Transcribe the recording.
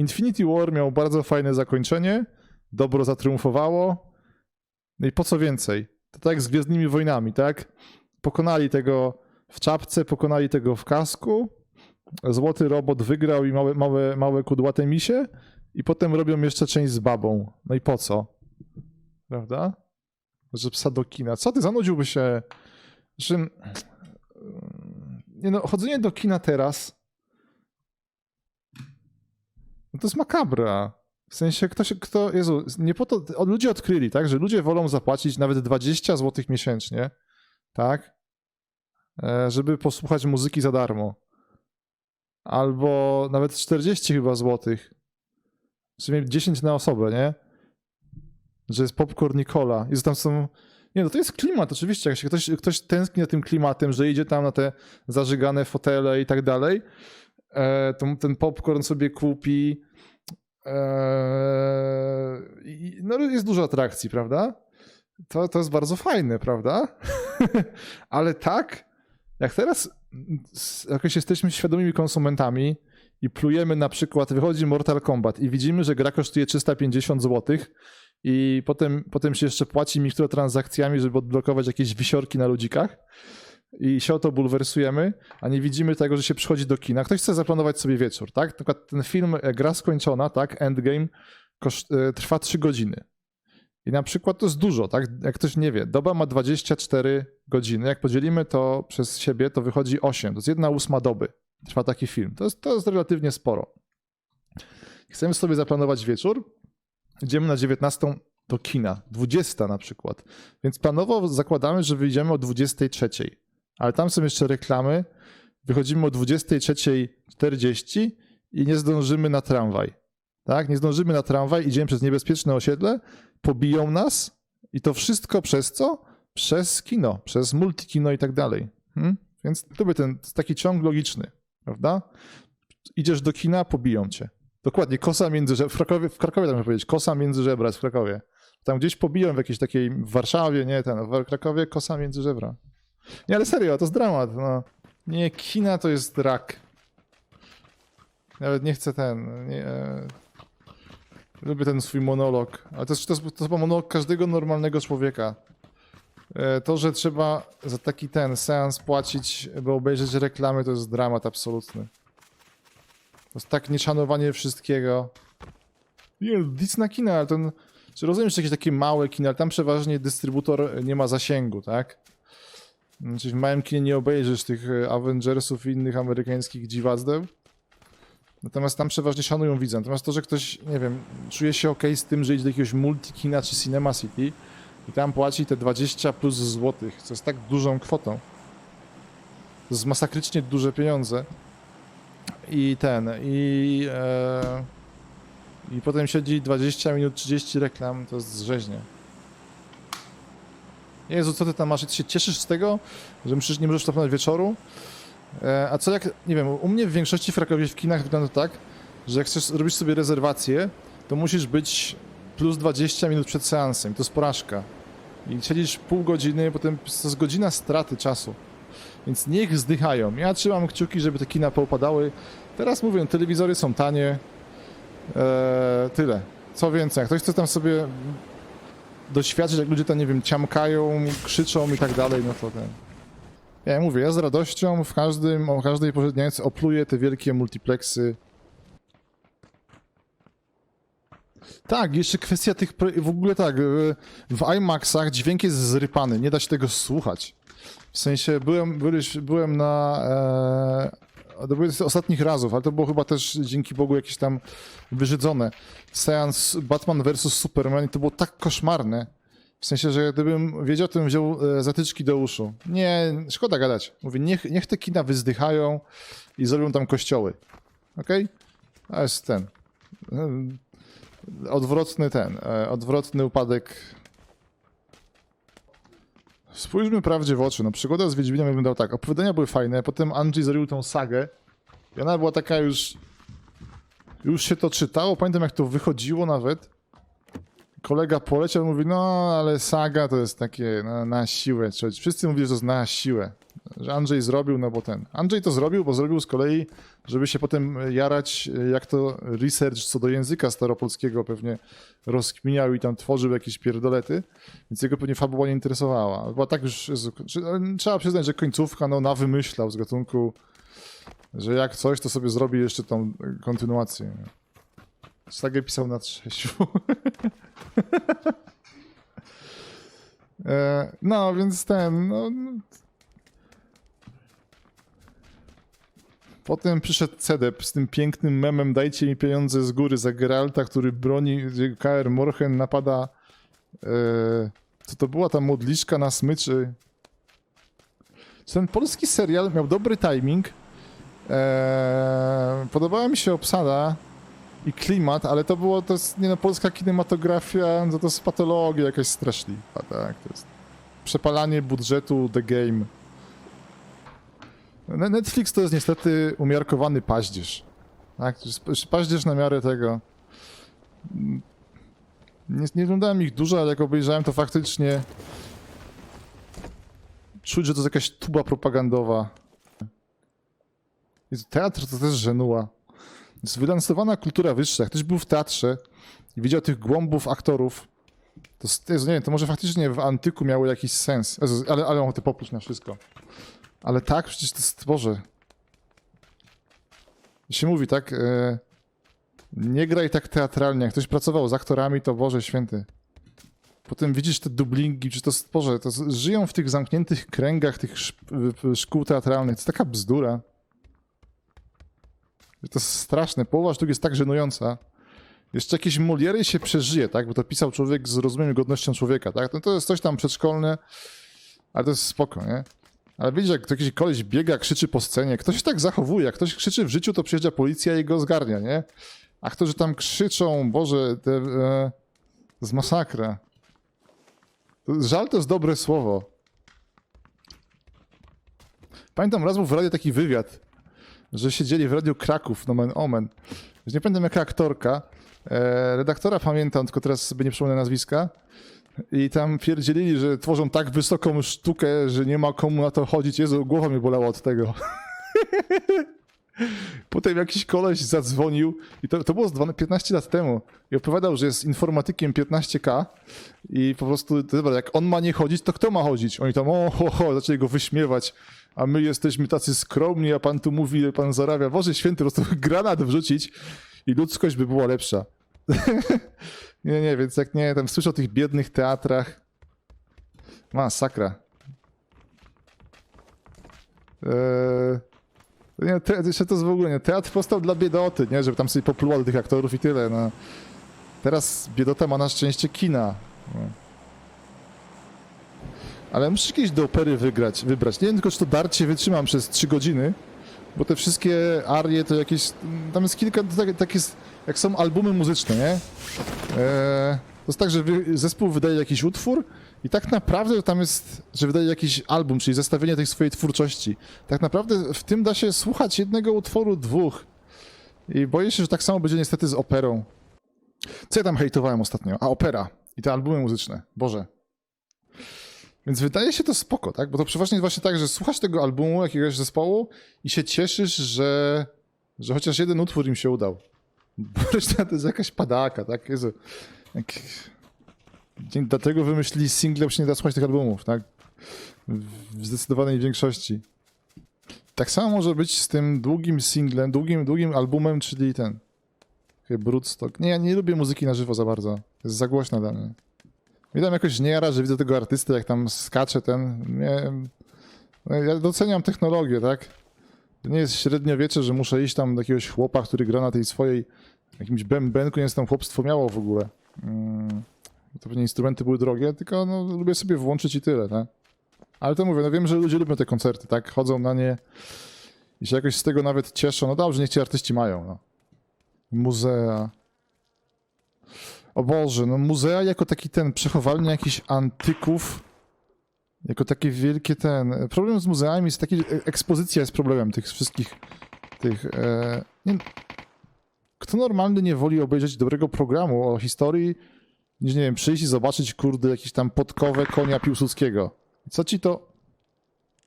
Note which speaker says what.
Speaker 1: Infinity War miał bardzo fajne zakończenie, dobro zatriumfowało. No i po co więcej? To tak z Gwiezdnymi Wojnami, tak? Pokonali tego w czapce, pokonali tego w kasku, złoty robot wygrał i małe, małe, małe kudłate misie i potem robią jeszcze część z babą. No i po co? Prawda? Że psa do kina. Co ty, zanudziłby się... Że... Nie no, chodzenie do kina teraz to jest makabra. W sensie ktoś, kto, Jezu, nie po to, ludzie odkryli, tak, że ludzie wolą zapłacić nawet 20 zł miesięcznie, tak, e, żeby posłuchać muzyki za darmo. Albo nawet 40 chyba złotych. W sumie 10 na osobę, nie? Że jest popcorn Nicola. I że tam są... Nie, no to jest klimat, oczywiście. Jak się ktoś, ktoś tęskni za tym klimatem, że idzie tam na te zażygane fotele i tak dalej, e, ten popcorn sobie kupi. E, no jest dużo atrakcji, prawda? To, to jest bardzo fajne, prawda? Ale tak, jak teraz jakoś jesteśmy świadomymi konsumentami i plujemy na przykład, wychodzi Mortal Kombat i widzimy, że gra kosztuje 350 zł i potem, potem się jeszcze płaci mikrotransakcjami, żeby odblokować jakieś wisiorki na ludzikach i się o to bulwersujemy, a nie widzimy tego, że się przychodzi do kina. Ktoś chce zaplanować sobie wieczór, tak? Na przykład ten film e, Gra skończona, tak? Endgame e, trwa 3 godziny. I na przykład to jest dużo, tak? Jak ktoś nie wie, doba ma 24 godziny. Jak podzielimy to przez siebie, to wychodzi 8. To jest jedna ósma doby. Trwa taki film. To jest, to jest relatywnie sporo. Chcemy sobie zaplanować wieczór. Idziemy na 19 do kina. 20 na przykład. Więc planowo zakładamy, że wyjdziemy o 23. Ale tam są jeszcze reklamy. Wychodzimy o 23.40 i nie zdążymy na tramwaj. Tak? Nie zdążymy na tramwaj, idziemy przez niebezpieczne osiedle, pobiją nas i to wszystko przez co? Przez kino, przez multikino i tak dalej. Hmm? Więc to by ten taki ciąg logiczny, prawda? Idziesz do kina, pobiją cię. Dokładnie, kosa między żebra. W Krakowie, w Krakowie tam powiedzieć, kosa między żebra jest w Krakowie. Tam gdzieś pobiją w jakiejś takiej w Warszawie, nie, ten, w Krakowie kosa między żebra. Nie, ale serio, to jest dramat. No. Nie, kina to jest rak. Nawet nie chcę ten. Nie, e, lubię ten swój monolog. Ale to jest, to, jest, to chyba monolog każdego normalnego człowieka. E, To, że trzeba za taki ten seans płacić, by obejrzeć reklamy, to jest dramat absolutny. To jest tak nieszanowanie wszystkiego. Nie, nic na kina, ale ten... Czy rozumiem, że jakieś takie małe kina, ale tam przeważnie dystrybutor nie ma zasięgu, tak? Czyli w małym kinie nie obejrzysz tych e, Avengersów i innych amerykańskich dziwazdeł. Natomiast tam przeważnie szanują widza. Natomiast to, że ktoś, nie wiem, czuje się ok z tym, że idzie do jakiegoś multikina czy Cinema City i tam płaci te 20 plus złotych, co jest tak dużą kwotą. To jest masakrycznie duże pieniądze. I ten, i... E, I potem siedzi 20 minut, 30 reklam, to jest rzeźnie. Jezu, co ty tam masz? Ty się cieszysz z tego, że musisz, nie możesz planować wieczoru? E, a co jak, nie wiem, u mnie w większości w Krakowie w kinach wygląda tak, że jak chcesz robić sobie rezerwację, to musisz być plus 20 minut przed seansem. To jest porażka. I siedzisz pół godziny, potem to jest godzina straty czasu. Więc niech zdychają. Ja trzymam kciuki, żeby te kina poupadały. Teraz mówię, telewizory są tanie. E, tyle. Co więcej, jak ktoś chce tam sobie doświadczyć, jak ludzie tam, nie wiem, ciamkają, krzyczą i tak dalej, no to ten... Ja mówię, ja z radością w każdym, o każdej porze dnia opluję te wielkie multiplexy. Tak, jeszcze kwestia tych, w ogóle tak, y, w IMAXach dźwięk jest zrypany, nie da się tego słuchać. W sensie byłem, byliś, byłem na, e, to były z ostatnich razów, ale to było chyba też dzięki Bogu jakieś tam wyżydzone. Seans Batman vs Superman i to było tak koszmarne. W sensie, że gdybym wiedział, to bym wziął e, zatyczki do uszu. Nie, szkoda gadać. Mówię, niech, niech te kina wyzdychają i zrobią tam kościoły. Okej? A jest ten. e, Odwrotny ten. e, Odwrotny upadek. Spójrzmy prawdzie w oczy. No, przygoda z Wiedźminem wyglądała tak. Opowiadania były fajne, potem Andrzej zrobił tą sagę i ona była taka już... Już się to czytało. Pamiętam, jak to wychodziło nawet kolega poleciał, mówi, no ale saga to jest takie na, na siłę. Wszyscy mówili, że to jest na siłę. Że Andrzej zrobił, no bo ten. Andrzej to zrobił, bo zrobił z kolei żeby się potem jarać, jak to research co do języka staropolskiego pewnie rozkminiał i tam tworzył jakieś pierdolety, więc jego pewnie fabuła nie interesowała. Była tak już, ale trzeba przyznać, że końcówka no, na wymyślał z gatunku, że jak coś, to sobie zrobi jeszcze tą kontynuację. Sagę pisał na trzeciu. E, No, więc ten, no... Potem przyszedł Cedep z tym pięknym memem dajcie mi pieniądze z góry za Geralta, który broni, KR Morhen napada e, co to była ta modliszka na smyczy. Ten polski serial miał dobry timing. E, podobała mi się obsada i klimat, ale to było, to jest, nie no, polska kinematografia, no to jest patologia jakaś straszliwa, tak, to jest przepalanie budżetu The Game. Ne- Netflix to jest niestety umiarkowany paździerz, tak, jest paździerz na miarę tego. Nie, nie oglądałem ich dużo, ale jak obejrzałem, to faktycznie czuć, że to jest jakaś tuba propagandowa. Jezu, teatr to też żenuła. Jest wylansowana kultura wyższa. Jak ktoś był w teatrze i widział tych głąbów aktorów, to, Jezu, nie wiem, to może faktycznie w antyku miało jakiś sens. Ale, ale mam te popluć na wszystko. Ale tak, przecież to jest, Boże. Się mówi, tak, e, nie graj tak teatralnie. Jak ktoś pracował z aktorami, to Boże święty. Potem widzisz te dublingi, czy to, jest- Boże, to żyją w tych zamkniętych kręgach tych szp- w- szkół teatralnych. To taka bzdura. To jest straszne. Połowa sztuk jest tak żenująca. Jeszcze jakieś Moliery się przeżyje, tak? Bo to pisał człowiek z rozumiem godnością człowieka, tak? No to jest coś tam przedszkolne, ale to jest spoko, nie? Ale widzisz, jak jakiś koleś biega, krzyczy po scenie, ktoś się tak zachowuje, jak ktoś krzyczy w życiu, to przyjeżdża policja i go zgarnia, nie? A którzy tam krzyczą, Boże, te, e, jest masakra. Żal to jest dobre słowo. Pamiętam, raz był w radiu taki wywiad, że siedzieli w Radiu Kraków, nomen omen. Już nie pamiętam jaka aktorka. E, redaktora pamiętam, tylko teraz sobie nie przypomnę nazwiska. I tam pierdzielili, że tworzą tak wysoką sztukę, że nie ma komu na to chodzić. Jezu, głowa mnie bolała od tego. Potem jakiś koleś zadzwonił i to, to było z 12 15 lat temu i opowiadał, że jest informatykiem 15K i po prostu, dobra, jak on ma nie chodzić, to kto ma chodzić? Oni tam, o, ho, ho, zaczęli go wyśmiewać, a my jesteśmy tacy skromni, a pan tu mówi, ile pan zarabia. Boże święty, po prostu granat wrzucić i ludzkość by była lepsza. nie, nie, więc jak nie, tam słyszę o tych biednych teatrach. Masakra. Eee, nie, te, jeszcze to jest w ogóle nie. Teatr powstał dla biedoty, nie? Żeby tam sobie popluła do tych aktorów i tyle. No. Teraz biedota ma na szczęście kina. No. Ale muszę jakieś do opery wygrać, wybrać. Nie wiem tylko, czy to darcie wytrzymam przez 3 godziny, bo te wszystkie arie to jakieś... Tam jest kilka... Tak, tak jest, jak są albumy muzyczne, nie? Eee, to jest tak, że zespół wydaje jakiś utwór i tak naprawdę tam jest, że wydaje jakiś album, czyli zestawienie tej swojej twórczości. Tak naprawdę w tym da się słuchać jednego utworu, dwóch. I boję się, że tak samo będzie niestety z operą. Co ja tam hejtowałem ostatnio? A, opera i te albumy muzyczne. Boże. Więc wydaje się to spoko, tak? Bo to przeważnie jest właśnie tak, że słuchasz tego albumu jakiegoś zespołu i się cieszysz, że, że chociaż jeden utwór im się udał. Bo reszta to jest jakaś padaka, tak? Jezu. Jak... Dlatego wymyślili single, bo się nie da słuchać tych albumów, tak? W zdecydowanej większości. Tak samo może być z tym długim singlem, długim, długim albumem, czyli ten. Chyba Broodstock. Nie, ja nie lubię muzyki na żywo za bardzo. Jest za głośna dla mnie. Mnie tam jakoś nie jara, że widzę tego artysty, jak tam skacze ten. Nie, no ja doceniam technologię, tak? To nie jest średniowiecze, że muszę iść tam do jakiegoś chłopa, który gra na tej swojej jakimś bębenku, nie jest tam chłopstwo miało w ogóle. Mm, to pewnie instrumenty były drogie, tylko no, lubię sobie włączyć i tyle, tak? Ale to mówię, no wiem, że ludzie lubią te koncerty, tak? Chodzą na nie i się jakoś z tego nawet cieszą. No dobrze, niech ci artyści mają, no. Muzea. O Boże, no muzea jako taki ten przechowalnia jakichś antyków, jako takie wielkie ten... Problem z muzeami jest taki, że ekspozycja jest problemem tych wszystkich tych... E... Nie... Kto normalny nie woli obejrzeć dobrego programu o historii, niż, nie wiem, przyjść i zobaczyć, kurde, jakieś tam podkowę konia Piłsudskiego. Co ci to...